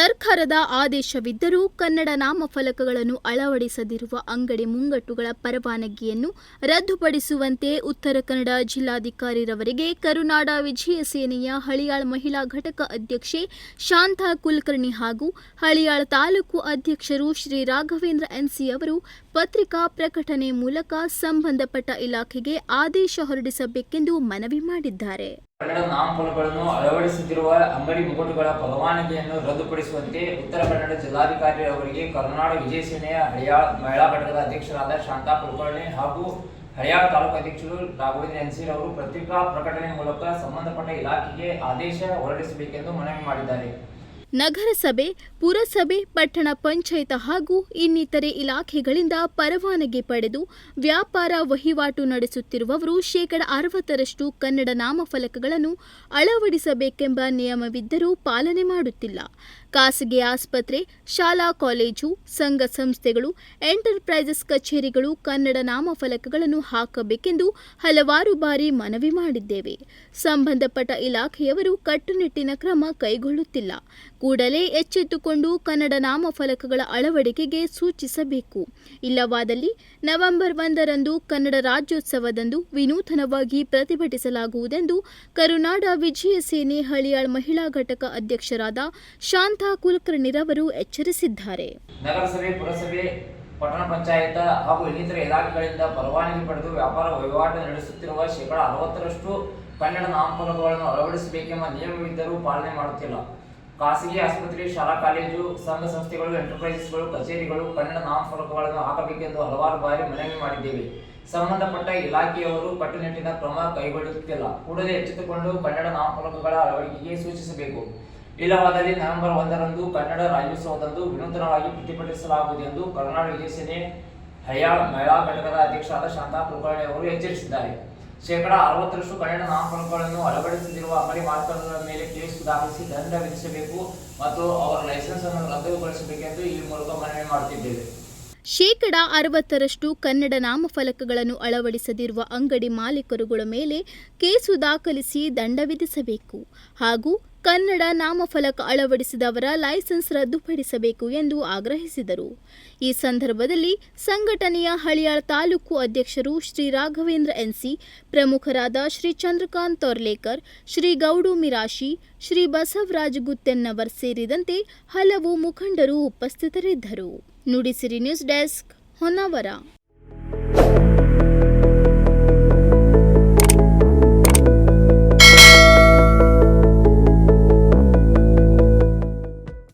ಸರ್ಕಾರದ ಆದೇಶವಿದ್ದರೂ ಕನ್ನಡ ನಾಮಫಲಕಗಳನ್ನು ಅಳವಡಿಸದಿರುವ ಅಂಗಡಿ ಮುಂಗಟ್ಟುಗಳ ಪರವಾನಗಿಯನ್ನು ರದ್ದುಪಡಿಸುವಂತೆ ಉತ್ತರ ಕನ್ನಡ ಜಿಲ್ಲಾಧಿಕಾರಿರವರಿಗೆ ಕರುನಾಡ ವಿಜಯ ಸೇನೆಯ ಹಳಿಯಾಳ್ ಮಹಿಳಾ ಘಟಕ ಅಧ್ಯಕ್ಷೆ ಶಾಂತಾ ಕುಲಕರ್ಣಿ ಹಾಗೂ ಹಳಿಯಾಳ್ ತಾಲೂಕು ಅಧ್ಯಕ್ಷರು ಶ್ರೀ ರಾಘವೇಂದ್ರ ಎನ್ಸಿ ಅವರು ಪತ್ರಿಕಾ ಪ್ರಕಟಣೆ ಮೂಲಕ ಸಂಬಂಧಪಟ್ಟ ಇಲಾಖೆಗೆ ಆದೇಶ ಹೊರಡಿಸಬೇಕೆಂದು ಮನವಿ ಮಾಡಿದ್ದಾರೆ. ಕನ್ನಡ ನಾಮಫಲಕಗಳನ್ನು ಅಳವಡಿಸುತ್ತಿರುವ ಅಂಗಡಿ ಮುಗುಟುಗಳ ಪರವಾನಗಿಯನ್ನು ರದ್ದುಪಡಿಸುವಂತೆ ಉತ್ತರ ಕನ್ನಡ ಜಿಲ್ಲಾಧಿಕಾರಿ ಅವರಿಗೆ ಕರ್ನಾಟಕ ವಿಜಯ ಸೇನೆಯ ಹರಿಯಾಳ ಮಹಿಳಾ ಘಟಕದ ಅಧ್ಯಕ್ಷರಾದ ಶಾಂತಾ ಕುಲಕರ್ಣಿ ಹಾಗೂ ಹರಿಯಾಳ ತಾಲೂಕು ಅಧ್ಯಕ್ಷರು ರಾಘವೇಂದ್ರ ಎನ್ಸಿಲ್ ಅವರು ಪತ್ರಿಕಾ ಪ್ರಕಟಣೆ ಮೂಲಕ ಸಂಬಂಧಪಟ್ಟ ಇಲಾಖೆಗೆ ಆದೇಶ ಹೊರಡಿಸಬೇಕೆಂದು ಮನವಿ ಮಾಡಿದ್ದಾರೆ. ನಗರಸಭೆ, ಪುರಸಭೆ, ಪಟ್ಟಣ ಪಂಚಾಯತ್ ಹಾಗೂ ಇನ್ನಿತರೆ ಇಲಾಖೆಗಳಿಂದ ಪರವಾನಗಿ ಪಡೆದು ವ್ಯಾಪಾರ ವಹಿವಾಟು ನಡೆಸುತ್ತಿರುವವರು ಶೇಕಡ ಅರವತ್ತರಷ್ಟು ಕನ್ನಡ ನಾಮಫಲಕಗಳನ್ನು ಅಳವಡಿಸಬೇಕೆಂಬ ನಿಯಮವಿದ್ದರೂ ಪಾಲನೆ ಮಾಡುತ್ತಿಲ್ಲ. ಖಾಸಗಿ ಆಸ್ಪತ್ರೆ, ಶಾಲಾ ಕಾಲೇಜು, ಸಂಘ ಸಂಸ್ಥೆಗಳು, ಎಂಟರ್ಪ್ರೈಸಸ್ ಕಚೇರಿಗಳು ಕನ್ನಡ ನಾಮಫಲಕಗಳನ್ನು ಹಾಕಬೇಕೆಂದು ಹಲವಾರು ಬಾರಿ ಮನವಿ ಮಾಡಿದ್ದೇವೆ. ಸಂಬಂಧಪಟ್ಟ ಇಲಾಖೆಯವರು ಕಟ್ಟುನಿಟ್ಟಿನ ಕ್ರಮ ಕೈಗೊಳ್ಳುತ್ತಿಲ್ಲ. ಕೂಡಲೇ ಎಚ್ಚೆತ್ತುಕೊಂಡು ಕನ್ನಡ ನಾಮಫಲಕಗಳ ಅಳವಡಿಕೆಗೆ ಸೂಚಿಸಬೇಕು. ಇಲ್ಲವಾದಲ್ಲಿ ನವೆಂಬರ್ ಒಂದರಂದು ಕನ್ನಡ ರಾಜ್ಯೋತ್ಸವದಂದು ವಿನೂತನವಾಗಿ ಪ್ರತಿಭಟಿಸಲಾಗುವುದೆಂದು ಕರುನಾಡ ವಿಜಯ ಸೇನೆ ಹಳಿಯಾಳ್ ಮಹಿಳಾ ಘಟಕ ಅಧ್ಯಕ್ಷರಾದ ಶಾಂತಾ ಕುಲಕರ್ಣಿರವರು ಎಚ್ಚರಿಸಿದ್ದಾರೆ. ನಗರಸಭೆ, ಪುರಸಭೆ, ಪಟ್ಟಣ ಪಂಚಾಯತ್ ಹಾಗೂ ಇನ್ನಿತರ ಇಲಾಖೆಗಳಿಂದ ಪರವಾನಗಿ ಪಡೆದು ವ್ಯಾಪಾರ ವಹಿವಾಟು ನಡೆಸುತ್ತಿರುವ ಶೇಕಡ ಅರವತ್ತರಷ್ಟು ಕನ್ನಡ ನಾಮಫಲಕಗಳನ್ನು ಅಳವಡಿಸಬೇಕೆಂಬ ನಿಯಮವಿದ್ದರೂ ಪಾಲನೆ ಮಾಡುತ್ತಿಲ್ಲ. ಖಾಸಗಿ ಆಸ್ಪತ್ರೆ, ಶಾಲಾ ಕಾಲೇಜು, ಸಂಘ ಸಂಸ್ಥೆಗಳು, ಎಂಟರ್ಪ್ರೈಸಸ್ಗಳು, ಕಚೇರಿಗಳು ಕನ್ನಡ ನಾಮಫಲಕಗಳನ್ನು ಹಾಕಬೇಕೆಂದು ಹಲವಾರು ಬಾರಿ ಮನವಿ ಮಾಡಿದ್ದೇವೆ. ಸಂಬಂಧಪಟ್ಟ ಇಲಾಖೆಯವರು ಕಟ್ಟುನಿಟ್ಟಿನ ಕ್ರಮ ಕೈಗೊಳ್ಳುತ್ತಿಲ್ಲ. ಕೂಡಲೇ ಎಚ್ಚೆತ್ತುಕೊಂಡು ಕನ್ನಡ ನಾಮಫಲಕಗಳ ಅಳವಡಿಕೆಗೆ ಸೂಚಿಸಬೇಕು. ಇಲ್ಲವಾದಲ್ಲಿ ನವೆಂಬರ್ ಒಂದರಂದು ಕನ್ನಡ ರಾಜ್ಯೋತ್ಸವದಂದು ವಿನೂತನವಾಗಿ ಪ್ರತಿಭಟಿಸಲಾಗುವುದು ಎಂದು ಕರ್ನಾಟಕ ಸೇನೆ ಹಳಿಯಾಳ್ ಮಹಿಳಾ ಘಟಕದ ಅಧ್ಯಕ್ಷರಾದ ಶಾಂತಾ ಕುಲಕರ್ಣಿ ಅವರು ಎಚ್ಚರಿಸಿದ್ದಾರೆ. ಶೇಕಡ ಅರವತ್ತರಷ್ಟು ಕನ್ನಡ ನಾಮಫಲಕಗಳನ್ನು ಅಳವಡಿಸದಿರುವ ಅಂಗಡಿ ಮಾಲೀಕರ ಮೇಲೆ ಕೇಸು ದಾಖಲಿಸಿ ದಂಡ ವಿಧಿಸಬೇಕು ಮತ್ತು ಅವರ ಲೈಸೆನ್ಸ್ ಅನ್ನು ರದ್ದುಗೊಳಿಸಬೇಕೆಂದು ಈ ಮೂಲಕ ಮನವಿ ಮಾಡುತ್ತಿದ್ದೇವೆ. ಶೇಕಡ ಅರವತ್ತರಷ್ಟು ಕನ್ನಡ ನಾಮಫಲಕಗಳನ್ನು ಅಳವಡಿಸದಿರುವ ಅಂಗಡಿ ಮಾಲೀಕರುಗಳ ಮೇಲೆ ಕೇಸು ದಾಖಲಿಸಿ ದಂಡ ವಿಧಿಸಬೇಕು ಹಾಗೂ ಕನ್ನಡ ನಾಮಫಲಕ ಅಳವಡಿಸಿದವರ ಲೈಸೆನ್ಸ್ ರದ್ದುಪಡಿಸಬೇಕು ಎಂದು ಆಗ್ರಹಿಸಿದರು. ಈ ಸಂದರ್ಭದಲ್ಲಿ ಸಂಘಟನೆಯ ಹಳಿಯಾಳ ತಾಲೂಕು ಅಧ್ಯಕ್ಷರು ಶ್ರೀ ರಾಘವೇಂದ್ರ ಎನ್ಸಿ, ಪ್ರಮುಖರಾದ ಶ್ರೀ ಚಂದ್ರಕಾಂತ್ ತೊರ್ಲೇಕರ್, ಶ್ರೀ ಗೌಡು ಮಿರಾಶಿ, ಶ್ರೀ ಬಸವರಾಜ್ ಗುತ್ತೆನ್ನವರ್ ಸೇರಿದಂತೆ ಹಲವು ಮುಖಂಡರು ಉಪಸ್ಥಿತರಿದ್ದರು. Nudisiri news desk Honnavar.